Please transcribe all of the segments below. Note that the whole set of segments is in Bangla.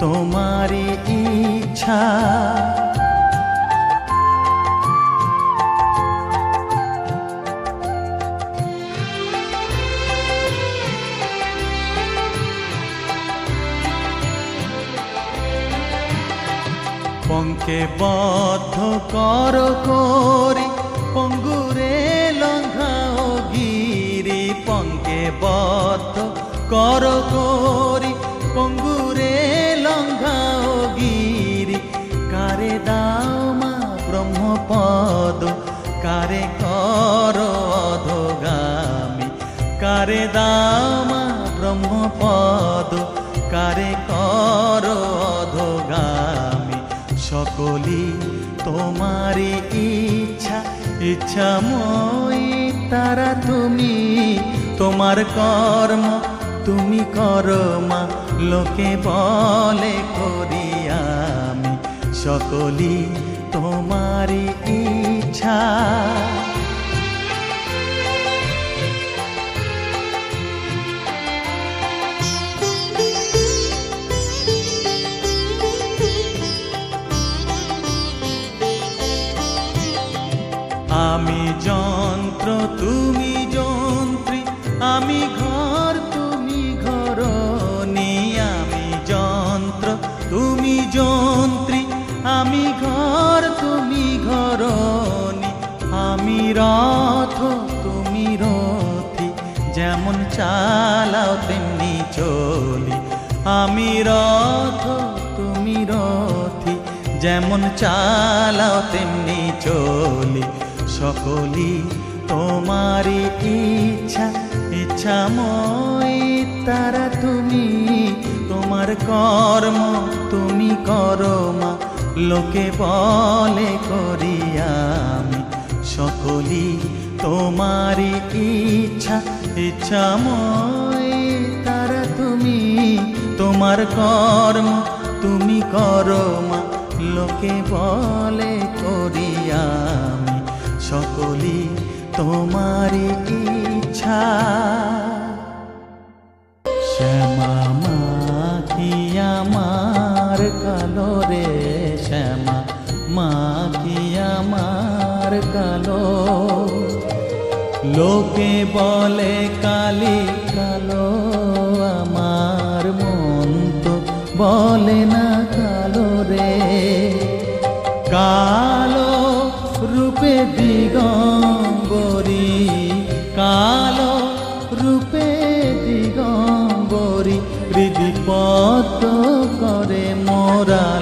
তোমারই ইচ্ছা। পঙ্কে বদ্ধ কর করি পঙ্গুরে লঙ্ঘাও গিরি। পঙ্কে বদ্ধ কর করি কারে কর অধগামী? কারে দাও মা ব্রহ্মপদ? কারে কর অধগামী? সকলি তোমারই ইচ্ছা, ইচ্ছাময় তারা তুমি। তোমার কর্ম তুমি করো মা, লোকে বলে করি আমি। সকলি তোমারই ইচ্ছা। আমি যন্ত্র তুমি যন্ত্রী আমি যেমন চালাও তেমনি চলি। আমি রথ, তুমি রথি, যেমন চালাও তেমনি চলি। সকলি তোমারই ইচ্ছা ইচ্ছা মই তারা তুমি। তোমার কর্ম তুমি করো মা, লোকে বলে করি আমি। সকলি তোমারই ইচ্ছা ইচ্ছাময়, তারা তুমি, তোমার কর্ম তুমি করো মা। লোকে বলে করি আমি সকলি তোমারই ইচ্ছা। শ্যামা মা কি আমার কালো রে শ্যামা মা কি আমার কালো। লোকে বলে কালি কালো, আমার মন তো বলে না কালো রে। কালো রূপে দিগম্বরী, কালো রূপে দিগম্বরী হৃদিপত করে মোরালো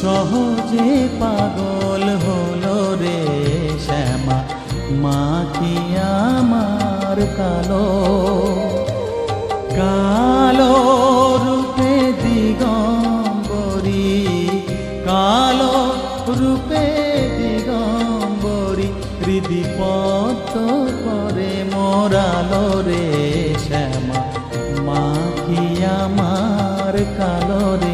সহজে পাগল হলো রে শ্যামা, মা কি আমার কালো? কালো রূপে দিগম্বরী, কালো রূপে দিগম্বরী হৃদি পদ্ম করে মোরালো রে শ্যামা, মা কি আমার কালো রে?